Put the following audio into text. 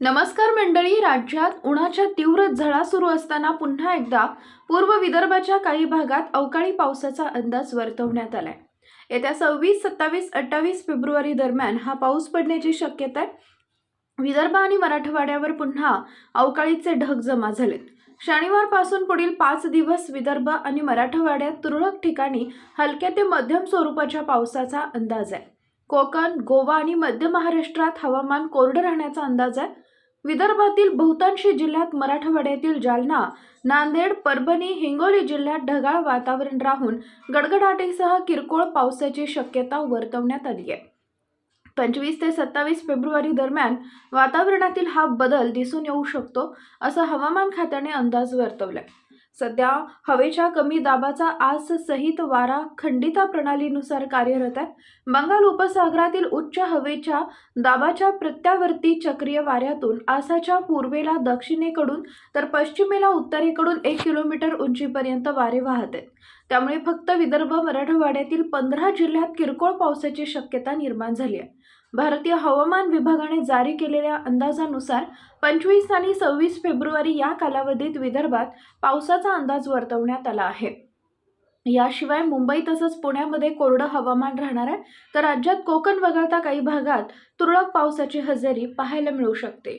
नमस्कार मंडळी राज्यात उन्हाच्या तीव्र झळा सुरू असताना पुन्हा एकदा पूर्व विदर्भाच्या काही भागात अवकाळी पावसाचा अंदाज वर्तवण्यात आलाय. येत्या सव्वीस सत्तावीस अठ्ठावीस फेब्रुवारी दरम्यान हा पाऊस पडण्याची शक्यता आहे. विदर्भ आणि मराठवाड्यावर पुन्हा अवकाळीचे ढग जमा झालेत. शनिवारपासून पुढील पाच दिवस विदर्भ आणि मराठवाड्यात तुरळक ठिकाणी हलक्या ते मध्यम स्वरूपाच्या पावसाचा अंदाज आहे. कोकण गोवा आणि मध्य महाराष्ट्रात हवामान कोरडं राहण्याचा अंदाज आहे. विदर्भातील बहुतांशी जिल्ह्यात मराठवाड्यातील जालना नांदेड परभणी हिंगोली जिल्ह्यात ढगाळ वातावरण राहून गडगडाटीसह किरकोळ पावसाची शक्यता वर्तवण्यात आली आहे. पंचवीस ते सत्तावीस फेब्रुवारी दरम्यान वातावरणातील हा बदल दिसून येऊ शकतो असं हवामान खात्याने अंदाज वर्तवलाय. सध्या हवेच्या कमी दाबाचा आज सहित वारा खंडिता प्रणालीनुसार कार्यरत आहे. बंगाल उपसागरातील उच्च हवेच्या दाबाच्या प्रत्यावर्ती चक्रीय वाऱ्यातून आसाच्या पूर्वेला दक्षिणेकडून तर पश्चिमेला उत्तरेकडून एक किलोमीटर उंचीपर्यंत वारे वाहत आहेत. त्यामुळे फक्त विदर्भ मराठवाड्यातील पंधरा जिल्ह्यात किरकोळ पावसाची शक्यता निर्माण झाली आहे. भारतीय हवामान विभागाने जारी केलेल्या अंदाजानुसार पंचवीस आणि सव्वीस फेब्रुवारी या कालावधीत विदर्भात पावसाचा अंदाज वर्तवण्यात आला आहे. याशिवाय मुंबई तसंच पुण्यामध्ये कोरडं हवामान राहणार आहे तर राज्यात कोकण वगळता काही भागात तुरळक पावसाची हजेरी पाहायला मिळू शकते.